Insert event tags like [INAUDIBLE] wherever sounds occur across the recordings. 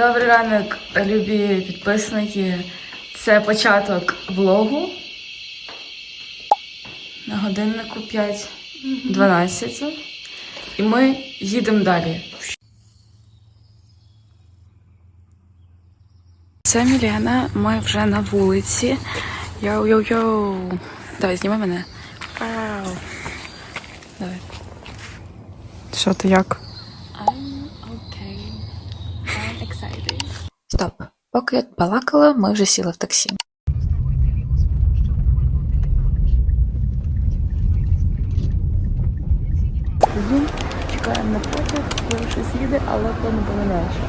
Добрий ранок, любі підписники. Це початок влогу. На годиннику 5.12. І ми їдемо далі. Це Мілена, ми вже на вулиці. Йоу-йоу-йоу. Давай, зніми мене. Вау. Давай. Що ти як? Поки я балакала, ми вже сіли в таксі. Стоїм, чекаємо на потяг, коли щось їде, але то не було наше.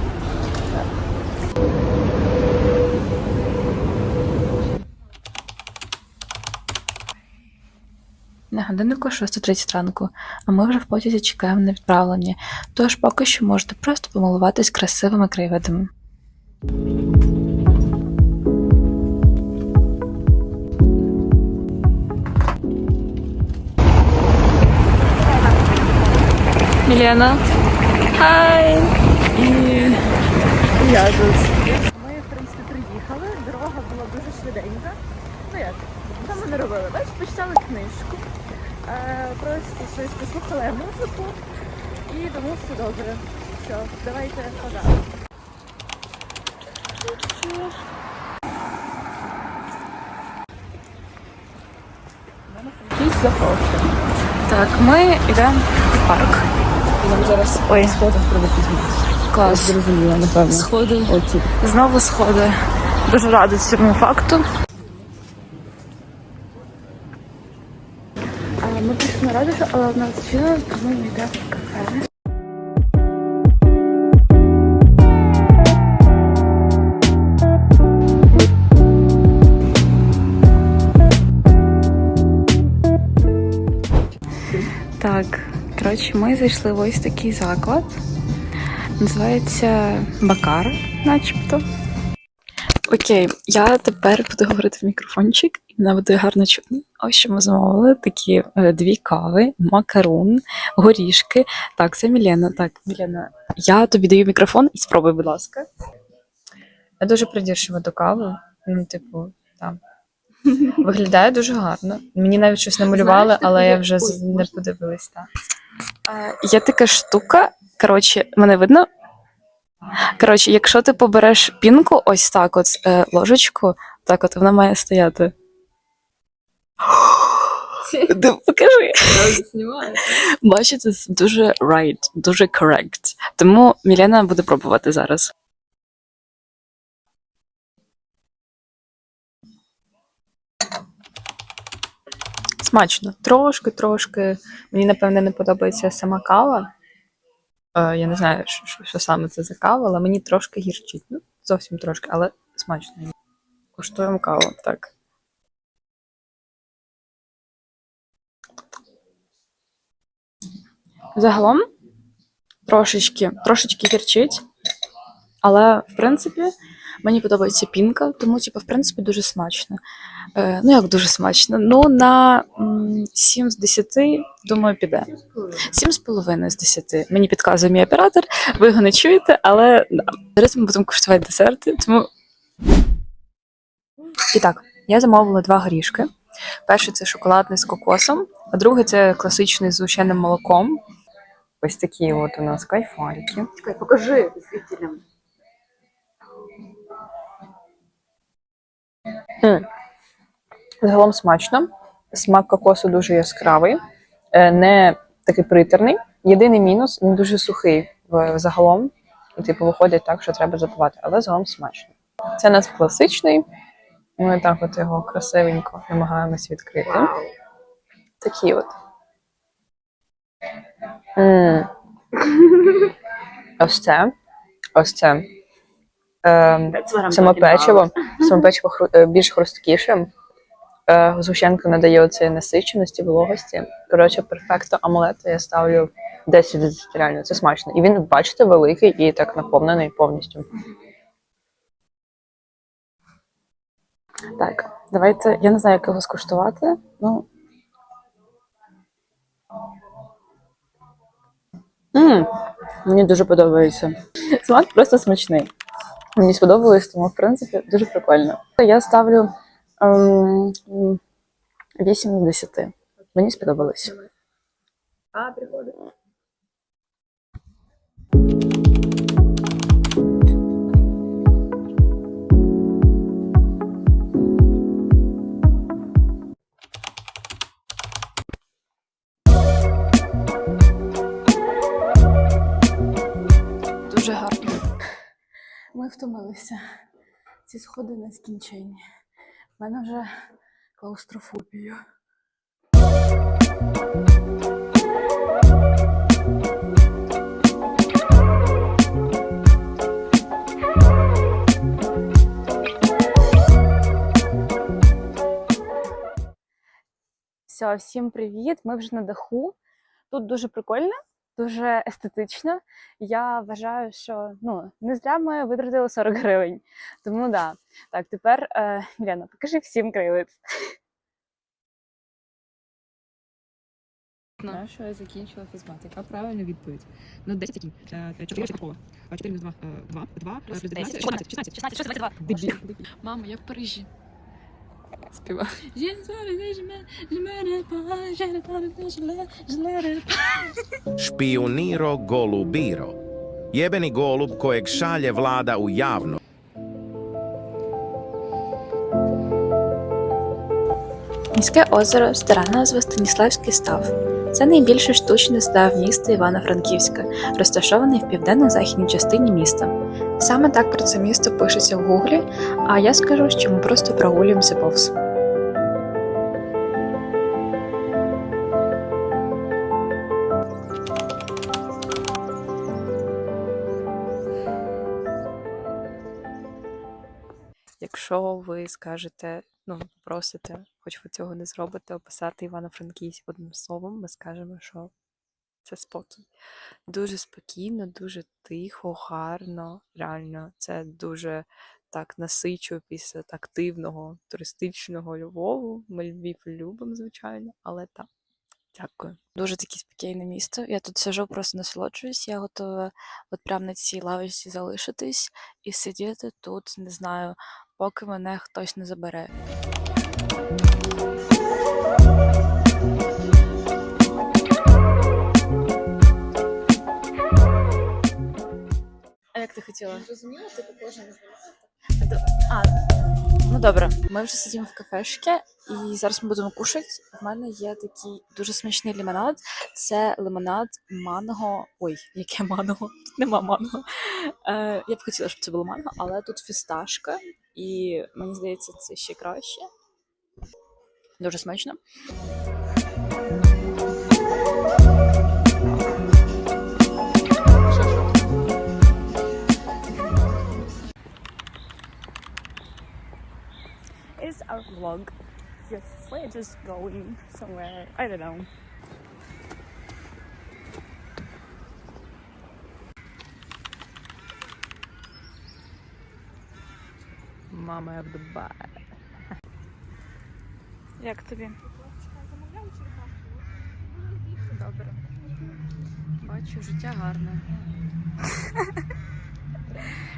На годиннику 6.30 ранку, а ми вже в потязі чекаємо на відправлення, тож поки що можете просто помилуватись красивими краєвидами. Мілена. Хай! І я тут. Ми, в принципі, приїхали. Дорога була дуже швиденька. Ну як, що ми не робили? Бач, почитали книжку, е, просто щось послухали музику і тому все добре. Все, давайте Якісь запрошення. Так, ми йдемо в парк. Нам зараз Ой. сходах треба. Клас. Зрозуміла, напевно. Сходи. Оці. Знову сходи. Дуже рада цьому факту. Ми пішли на радіо, але в нас чином ми йдемо в Так, коротше, ми зайшли в ось такий заклад. Називається Бакар, начебто. Окей, я тепер буду говорити в мікрофончик, і мене буде гарно чутно. Ось що ми замовили такі е, дві кави, макарон, горішки. Так, це Мілена. Так, Мілена, я тобі даю мікрофон і спробуй, будь ласка. Я дуже придіршива до кави. Ну, типу, там. Виглядає дуже гарно. Мені навіть щось намалювали, Знаєш, але я вже Ой, з- не можна? подивилась. Так. Є така штука. Коротше, мене видно? Коротше, якщо ти побереш пінку, ось так, от е, ложечку, так от вона має стояти. [GASPS] Ти Покажи. Знімаю. Бачите, це дуже right, дуже correct. Тому Мілена буде пробувати зараз. Смачно. Трошки, трошки. Мені, напевне, не подобається сама кава. Е, я не знаю, що, що, саме це за кава, але мені трошки гірчить. Ну, зовсім трошки, але смачно. Куштуємо каву, так. Загалом трошечки, трошечки гірчить, але в принципі мені подобається пінка, тому типу, в принципі, дуже смачно. Е, ну як дуже смачно? Ну на м, 7 з 10, думаю, піде. 7,5 з 10. Мені підказує мій оператор, ви його не чуєте, але да. зараз ми будемо куштувати десерти, тому. І так, я замовила два горішки. Перший це шоколадний з кокосом, а другий це класичний з згущеним молоком. Ось такі от у нас кайфарики. Чекай, покажи зрителям. Загалом смачно. Смак кокосу дуже яскравий, е, не такий притерний. Єдиний мінус він дуже сухий загалом. І типу виходить так, що треба запивати, але загалом смачно. Це у нас класичний. Ми так от його красивенько намагаємось відкрити. Такі от. М. [LAUGHS] Ось це. Ось це. Ем, Саме печиво, саме печиво хру- е, більш хрусткіше. Е, Згущенка надає оцеї насиченості, вологості. Коротше, перфекто амулету я ставлю 10 з 10 реально. Це смачно. І він, бачите, великий і так наповнений повністю. Так, давайте. Я не знаю, як його скуштувати. Ну. М, Мені дуже подобається. Смак просто смачний. Мені сподобалось, тому в принципі дуже прикольно. Я ставлю ем, м, 8 з 10. Мені сподобалось. А, приходить. Втомилися. Ці сходи нескінченні. У мене вже клаустрофобія. Все, всім привіт! Ми вже на даху. Тут дуже прикольно, дуже естетично. Я вважаю, що ну не зря ми витратили 40 гривень. Тому да. Так, тепер е, Мілена, покажи всім краєвид. Знаю, що я закінчила фізмат. Яка правильна відповідь? Ну, 10 які. 4 Щербакова. 4 мінус 2. 2. 2. Плюс 19. 16. 16. 16, що 22? Дебіл. Мама, я в Парижі. Співа. Špioniro golubiro. Jebeni golub kojeg šalje vlada u javno. Міське озеро, стара назва Станіславський став. Це найбільший штучний став міста Івано-Франківська, розташований в південно-західній частині міста. Саме так про це місто пишеться в гуглі, а я скажу, що ми просто прогулюємося повз. Якщо ви скажете, ну просите, хоч ви цього не зробите, описати Івано-Франківськ одним словом, ми скажемо, що це спокій. Дуже спокійно, дуже тихо, гарно. Реально, це дуже так насичує після активного туристичного Львову. Ми Львів любимо, звичайно, але так. Дякую. Дуже таке спокійне місто. Я тут сижу, просто насолоджуюсь. Я готова от прямо на цій лавочці залишитись і сидіти тут, не знаю, поки мене хтось не забере. Як ти хотіла? Зрозуміло, типу кожен А, ну добре, ми вже сидимо в кафешці, і зараз ми будемо кушати. В мене є такий дуже смачний лимонад. Це лимонад манго. Ой, яке манго? Тут нема манго. Е, я б хотіла, щоб це було манго, але тут фісташка, і мені здається, це ще краще. Дуже смачно. our vlog. Yes, we're just going somewhere. I don't know. Мама, я в Дубаї. Як тобі? Добре. Бачу, життя гарне. [LAUGHS]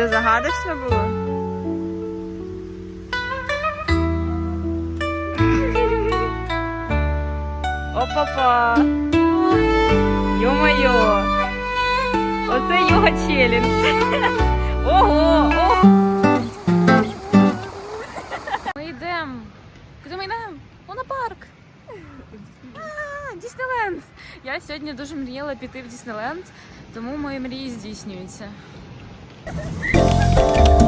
це загадочно було? Опа-па! Йо-моє! Оце його челлендж! Ого! Ого! Ми йдемо. Куди ми йдемо? Луна-парк. А, Діснейленд. Я сьогодні дуже мріяла піти в Діснейленд, тому мої мрії здійснюються. Thank you.